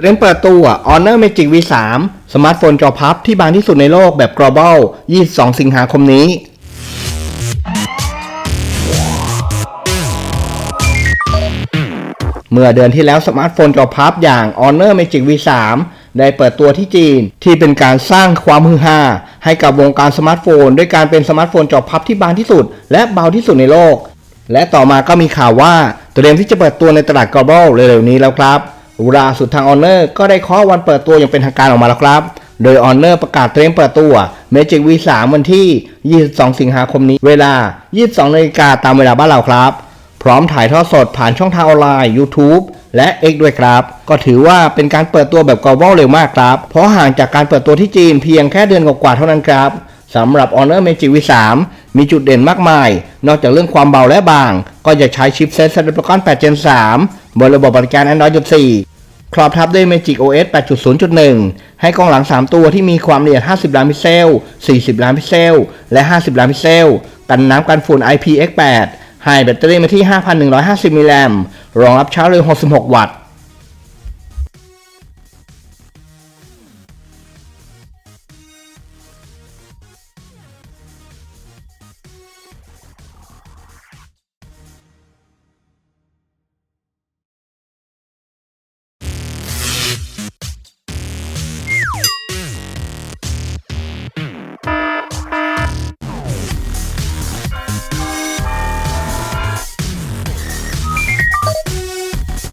เตรียมเปิดตัว Honor Magic V3 สมาร์ทโฟนจอพับที่บางที่สุดในโลกแบบ global 22 สิงหาคมนี้ เมื่อเดือนที่แล้วสมาร์ทโฟนจอพับอย่าง Honor Magic V3 ได้เปิดตัวที่จีนที่เป็นการสร้างความฮือฮาให้กับวงการสมาร์ทโฟน ด้วยการเป็นสมาร์ทโฟนจอพับที่บางที่สุด และเบาที่สุดในโลก และต่อมาก็มีข่าวว่าเตรียมที่จะเปิดตัวในตลาด global เร็วๆนี้แล้วครับ ล่าสุดทาง Honor ก็ได้เคาะวันเปิดตัวอย่างเป็นทางการออกมาแล้วครับ โดย Honor ประกาศเตรียมเปิดตัว Magic V3 วันที่ 22 สิงหาคมนี้ เวลา 22นาฬิกาตามเวลาบ้านเราครับ พร้อมถ่ายทอดสดผ่านช่องทางออนไลน์ YouTube และ X ด้วยครับ ก็ถือว่าเป็นการเปิดตัวแบบ global เร็วมากครับ เพราะห่างจากการเปิดตัวที่จีนเพียงแค่เดือนกว่าๆเท่านั้นครับสำหรับ Honor Magic V3 มีจุดเด่นมากมาย นอกจากเรื่องความเบาและบาง ก็จะใช้ชิปเซ็ต Snapdragon 8 Gen 3 บนระบบบริการ Android 4ครอบทับด้วย Magic OS 8.0.1 ให้กล้องหลัง 3 ตัวที่มีความละเอียด 50 ล้านพิกเซล 40 ล้านพิกเซล และ 50 ล้านพิกเซล กันน้ำกันฝุ่น IPX8 ให้แบตเตอรี่มาที่ 5,150 มิลลิแอมป์รองรับชาร์จเร็ว 66 วัตต์